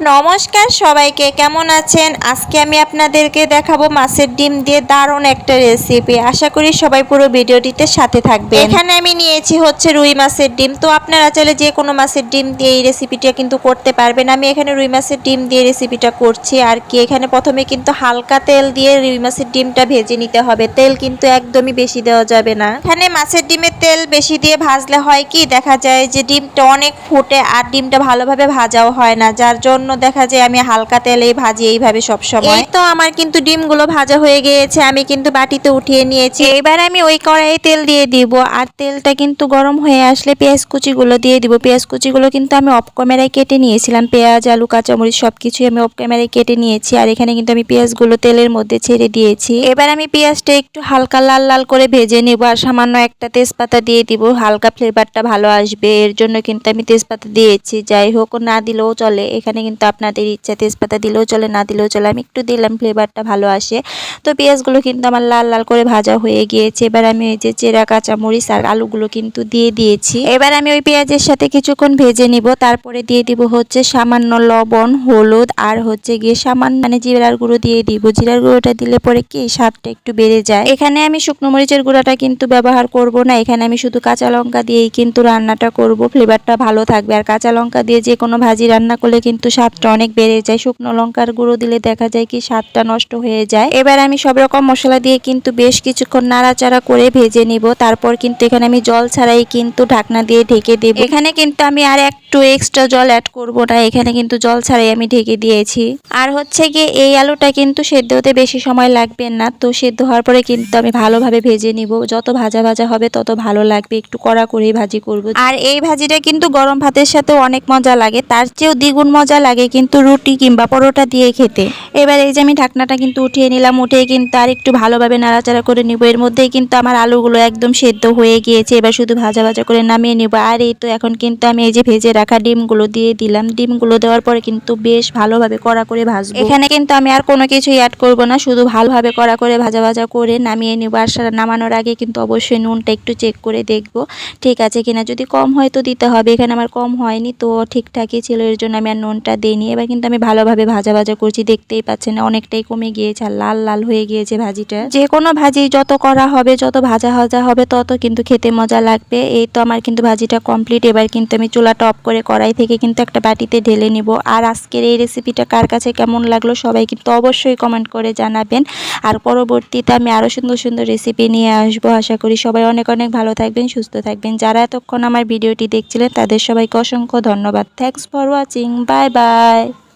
নমস্কার সবাইকে, কেমন আছেন? আজকে আমি আপনাদেরকে দেখাবো মাছের ডিম দিয়ে দারুণ একটা রেসিপি আশা করি সবাই পুরো ভিডিওটিতে সাথে থাকবে এখানে আমি নিয়েছি হচ্ছে রুই মাছের ডিম। তো আপনারা চাইলে যে কোনো মাছের ডিম দিয়ে এই রেসিপিটা কিন্তু করতে পারবেন। আমি এখানে রুই মাছের ডিম দিয়ে রেসিপিটা করছি। আর কি, এখানে প্রথমে কিন্তু হালকা তেল দিয়ে রুই মাছের ডিমটা ভেজে নিতে হবে। তেল কিন্তু একদমই বেশি দেওয়া যাবে না। এখানে মাছের ডিমের তেল বেশি দিয়ে ভাজলে হয় কি? দেখা যায় যে ডিমটা অনেক ফুটে আর ডিমটা ভালোভাবে ভাজাও হয় না। যার জন্য দেখা যায় আমি হালকা তেলেই ভাজি এইভাবে সব সময়। এই তো আমার কিন্তু ডিমগুলো ভাজা হয়ে গিয়েছে, আমি কিন্তু বাটিতে উঠিয়ে নিয়েছি। এবার আমি ওই কড়াইয়ে তেল দিয়ে দিব, আর তেলটা কিন্তু গরম হয়ে আসলে পেঁয়াজ কুচিগুলো দিয়ে দিব। পেঁয়াজ কুচিগুলো কিন্তু আমি অফ ক্যামেরায় কেটে নিয়েছিলাম, পেঁয়াজ, আলু, কাঁচামরিচ সব কিছুই আমি অফ ক্যামেরায় কেটে নিয়েছি, আর এখানে কিন্তু আমি পেঁয়াজগুলো তেলের মধ্যে ছেড়ে দিয়েছি। এবার আমি পেঁয়াজটা একটু হালকা লাল লাল করে ভেজে নেব, আর সামান্য একটা তেজপাতা দিয়ে দিব, হালকা ফ্লেভারটা ভালো আসবে, এর জন্য কিন্তু আমি তেজপাতা দিয়েছি, যাই হোক, না দিলেও চলে, এখানে কিন্তু আপনাদের ইচ্ছা তেজপাতা দিলেও চলে, না দিলেও চলে। আমি একটু দিলাম ফ্লেভারটা ভালো আসে। তো পেঁয়াজগুলো কিন্তু আমার লাল লাল করে ভাজা হয়ে গিয়েছে। এবার আমি ওই যে চেরা কাঁচামরিচ আর আলুগুলো কিন্তু দিয়ে দিয়েছি। এবার আমি ওই পেঁয়াজের সাথে কিছুক্ষণ ভেজে নিব। তারপরে দিয়ে দিব হচ্ছে সামান্য লবণ, হলুদ আর হচ্ছে গিয়ে সামান্য মানে জিরার গুঁড়ো দিয়ে দিব। জিরার গুঁড়োটা দিলে পরে কি? স্বাদটা একটু বেড়ে যায়। এখানে আমি শুকনো মরিচের গুঁড়াটা কিন্তু ব্যবহার করব না। এখানে আমি শুধু কাঁচা লঙ্কা দিয়েই কিন্তু রান্নাটা করব। ফ্লেভারটা ভালো থাকবে। আর কাঁচা লঙ্কা দিয়ে যে কোনো ভাজি রান্না করলে কিন্তু স্বাদটা অনেক বেড়ে যায়। শুকনো লঙ্কার গুঁড়ো দিলে দেখা যায় কি স্বাদটা নষ্ট হয়ে যায়। এবার আমি সব রকম মশলা দিয়ে কিন্তু বেশ কিছুক্ষণ নাড়াচাড়া করে ভেজে নিব। তারপর কিন্তু এখানে আমি জল ছাড়াই কিন্তু ঢাকনা দিয়ে ঢেকে দেব। এখানে কিন্তু আমি আর একটু এক্সট্রা জল অ্যাড করব না। এখানে কিন্তু জল ছাড়াই আমি ঢেকে দিয়েছি। আর হচ্ছে গিয়ে এই আলুটা কিন্তু সেদ্ধ হতে বেশি সময় লাগবে না। তো সেদ্ধ হওয়ার পরে কিন্তু আমি ভালোভাবে ভেজে নিব। যত ভাজা ভাজা হবে তত ভালো লাগবে। একটু কড়া করেই ভাজি করব। আর এই ভাজিটা কিন্তু গরম ভাতের সাথে অনেক মজা লাগে। তার চেয়েও দ্বিগুণ মজা লাগে কিন্তু রুটি কিংবা পরোটা দিয়ে খেতে। এবার এই যে আমি ঢাকনাটা কিন্তু উঠিয়ে নিলাম উঠিয়ে কিন্তু আর একটু ভালোভাবে নাড়াচাড়া করে নিব। এর মধ্যেই কিন্তু আমার আলুগুলো একদম সেদ্ধ হয়ে গিয়েছে। এবার শুধু ভাজা ভাজা করে নামিয়ে নিব। আর এই তো এখন কিন্তু আমি এই যে ভেজে রাখা ডিমগুলো দিয়ে দিলাম। ডিমগুলো দেওয়ার পরে কিন্তু বেশ ভালোভাবে কড়া করে ভাজবো। এখানে কিন্তু আমি আর কোনো কিছুই অ্যাড করব না। শুধু ভালোভাবে কড়া করে ভাজা ভাজা করে নামিয়ে নিব। আর সারা নামানোর আগে কিন্তু অবশ্যই নুনটা একটু চেক করে দেখব। ঠিক আছে কিনা? যদি কম হয় তো দিতে হবে। এখানে আমার কম হয়নি, তো ঠিকঠাকই ছিল। এর জন্য আমি আর নুনটা দিইনি এবার কিন্তু আমি ভালোভাবে ভাজা ভাজা করছি। দেখতেই পাচ্ছেন অনেকটাই কমে গিয়েছে, আর লাল লাল হয়ে গিয়েছে ভাজিটা। যে কোনো ভাজি যত করা হবে, যত ভাজা ভাজা হবে, তত কিন্তু খেতে মজা লাগবে। এই তো আমার কিন্তু ভাজিটা কমপ্লিট এবার কিন্তু আমি চুলাটা অফ করে কড়াই থেকে কিন্তু একটা বাটিতে ঢেলে নিব। আর আজকের এই রেসিপিটা কার কাছে কেমন লাগল সবাই কিন্তু অবশ্যই কমেন্ট করে জানাবেন। আর পরবর্তীতে আমি আরও সুন্দর সুন্দর রেসিপি নিয়ে আসব। আশা করি সবাই অনেক অনেক ভালো থাকবেন, সুস্থ থাকবেন। যারা এতক্ষণ আমার ভিডিওটি দেখছিলেন, তাদের সবাইকে অসংখ্য ধন্যবাদ। Thanks for watching bye bye 拜。